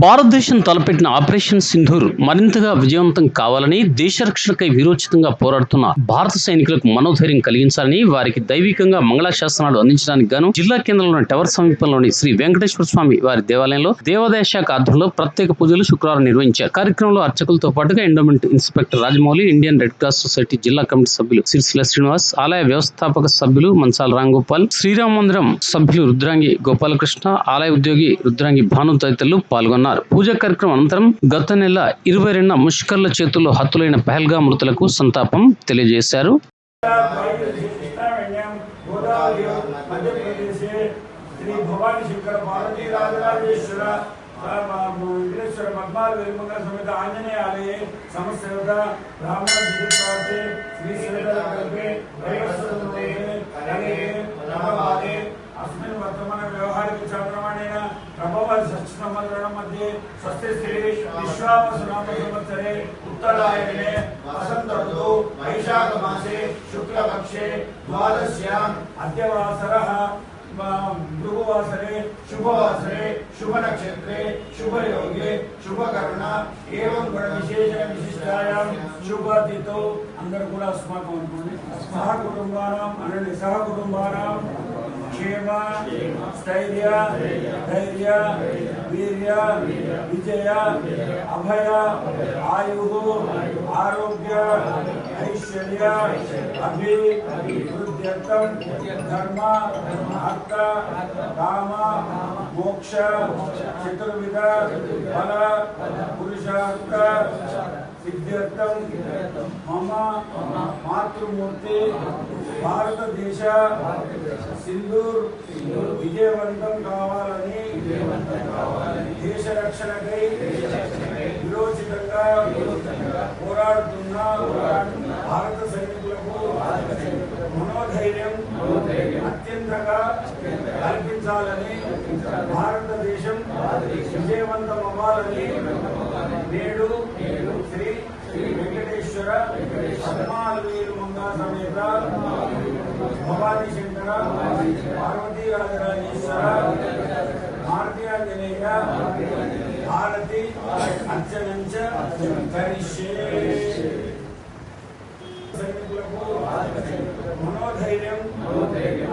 భారతదేశం తలపెట్టిన ఆపరేషన్ సింధూర్ మరింతగా విజయవంతం కావాలని దేశ రక్షణకై వీరోచితంగా పోరాడుతున్న భారత సైనికులకు మనోధైర్యం కలిగించాలని వారికి దైవికంగా మంగళాశాసనాలు అందించడానికి గాను జిల్లా కేంద్రంలోని టవర్ సమీపంలోని శ్రీ వెంకటేశ్వర స్వామి వారి దేవాలయంలో దేవాదాయ శాఖ ఆధ్వర్యంలో ప్రత్యేక పూజలు శుక్రవారం నిర్వహించారు. కార్యక్రమంలో అర్చకులతో పాటుగా endowment inspector Rajamouli Indian Red Cross society జిల్లా కమిటీ సభ్యులు సిరిసిల శ్రీనివాస్ ఆలయ వ్యవస్థాపక సభ్యులు మన్సాల రాంగోపాల్ శ్రీరామ మందిరం సభ్యులు రుద్రాంగి గోపాలకృష్ణ ఆలయ ఉద్యోగి రుద్రాంగి భాను తదితరులు పాల్గొన్నారు. అన్నారు పూజా కార్యక్రమం అనంతరం గత నెల ఇరవై రెండు ముష్కర్ల చేతుల్లో హత్తులైన పెహల్గా మృతులకు సంతాపం తెలియజేశారు పద్మాలు వెలుమంగళ సమేత ఆంజనేయాలయ సమస్త రామ శ్రీ उत्तरायणे वसन्त ऋतु वैशाख मासे शुक्लपक्षे द्वादश्याम् अद्यवासरः भृगुवासरे शुभवासरे शुभनक्षत्रे शुभयोगे शुभकर्ण एवं गुणविशेषण विशिष्टायां शुभतिथौ అందరూ కూడా అస్మాకం అనుకోండి సహ కుటుంబానం అనండి సహ కుటుంబానం क्षेम स्थैर्य धैर्य वीर्य विजय अभय आयु आरोग्य ऐश्वर्य अभि वृद्ध्यर्थम धर्म अर्थ काम मोक्ष चतुर्विध फल पुरुषार्थ సిద్ధ్యర్థం. మమ మాతృమూర్తి భారతదేశ సింధూర్ విజయవంతం కావాలని దేశ రక్షణకై విరోచితంగా పోరాడుతున్న భారత సైనికులకు మనోధైర్యం అత్యంతగా కల్పించాలని భారతదేశం విజయవంతం అవ్వాలని నేడు శ్రీ వెంకటేశ్వర పద్మాలవేలు మంగా సమేత భవానీ శంకర పార్వతీ రాజరాజేశ్వర భారతీయాంజనేయ భారతి అర్చనంచ కరిష్యే. సైనికులకు మనోధైర్యం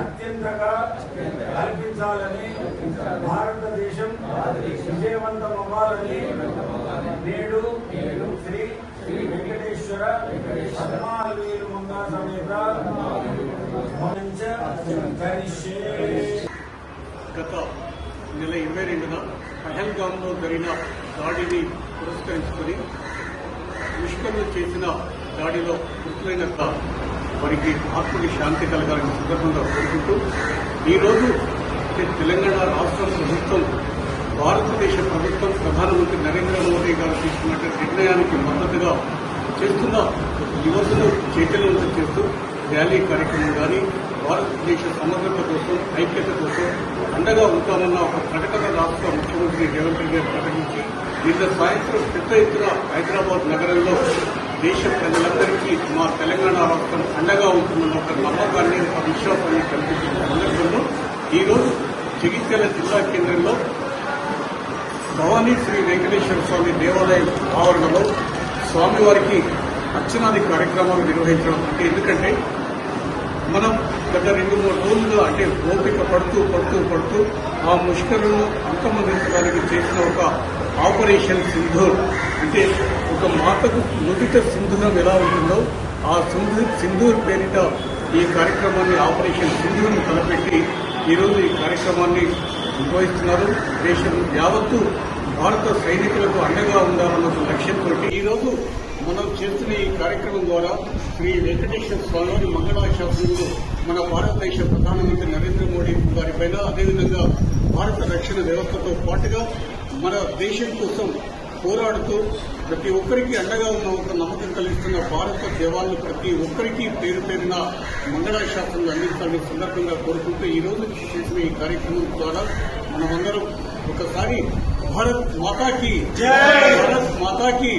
అత్యంతగా కల్పించాలని భారతదేశం విజయవంతం నేడు శ్రీ వెంకటేశ్వర పద్మాలవేలు మంగా సమేత గత నెల ఇరవై రెండున పహల్గాంలో జరిగిన దాడిని పురస్కరించుకొని ముష్కర్లు చేసిన దాడిలో మృతులైన వారికి ఆత్మకి శాంతి కలగాలని సందర్భంగా కోరుకుంటూ ఈరోజు తెలంగాణ రాష్ట్ర ప్రభుత్వం భారతదేశ ప్రభుత్వం ప్రధానమంత్రి నరేంద్ర మోదీ గారు తీసుకున్నటువంటి నిర్ణయానికి మద్దతుగా చేస్తున్న యువతను చైతన్యవంతం చేస్తూ ర్యాలీ కార్యక్రమం కానీ భారతదేశ సమగ్రత కోసం ఐక్యత కోసం అండగా ఉంటామన్న ఒక ప్రకటన రాష్ట్ర ముఖ్యమంత్రి రేవంత్ రెడ్డి గారు ప్రకటించి నిన్న సాయంత్రం పెద్ద ఎత్తున హైదరాబాద్ నగరంలో దేశ ప్రజలందరికీ మా తెలంగాణ రాష్ట్రం అండగా ఉంటుందన్న ఒక నమ్మకాన్ని ఒక విశ్వాసాన్ని కల్పించిన సందర్భంలో ఈరోజు జగిత్యాల జిల్లా కేంద్రంలో భవానీ శ్రీ వెంకటేశ్వర స్వామి దేవాలయం ఆవరణలో స్వామివారికి అర్చనాది కార్యక్రమాలు నిర్వహించడం అంటే ఎందుకంటే మనం గత రెండు మూడు రోజులుగా అంటే ఓపిక పడుతూ పడుతూ పడుతూ ఆ ముష్కరులను అంతమందించడానికి చేసిన ఒక ఆపరేషన్ సింధూర్. అంటే ఒక మాటకు నుదిట సింధూరం ఎలా ఉంటుందో ఆ సింధు సింధూర్ పేరిట ఈ కార్యక్రమాన్ని ఆపరేషన్ సింధూర్ను తలపెట్టి ఈరోజు ఈ కార్యక్రమాన్ని నిర్వహిస్తున్నారు దేశం యావత్తు భారత సైనికులకు అండగా ఉండాలన్న ఒక లక్ష్యంతో ఈరోజు మనం చేస్తున్న ఈ కార్యక్రమం ద్వారా శ్రీ వెంకటేశ్వర స్వామి మంగళాశాసనంలో మన భారతదేశ ప్రధానమంత్రి నరేంద్ర మోడీ గారిపైన అదేవిధంగా భారత రక్షణ వ్యవస్థతో పాటుగా మన దేశం కోసం పోరాడుతూ ప్రతి ఒక్కరికి అండగా ఉన్న ఒక నమ్మకం కలిగిస్తున్న భారత దేవాలను ప్రతి ఒక్కరికి పేరు పేరున మంగళాశాసనాలు అందించాలని సందర్భంగా కోరుకుంటూ ఈ రోజు చేసిన ఈ కార్యక్రమం ద్వారా మనమందరం ఒకసారి భారత్ మాతాకి భారత్ మాతాకి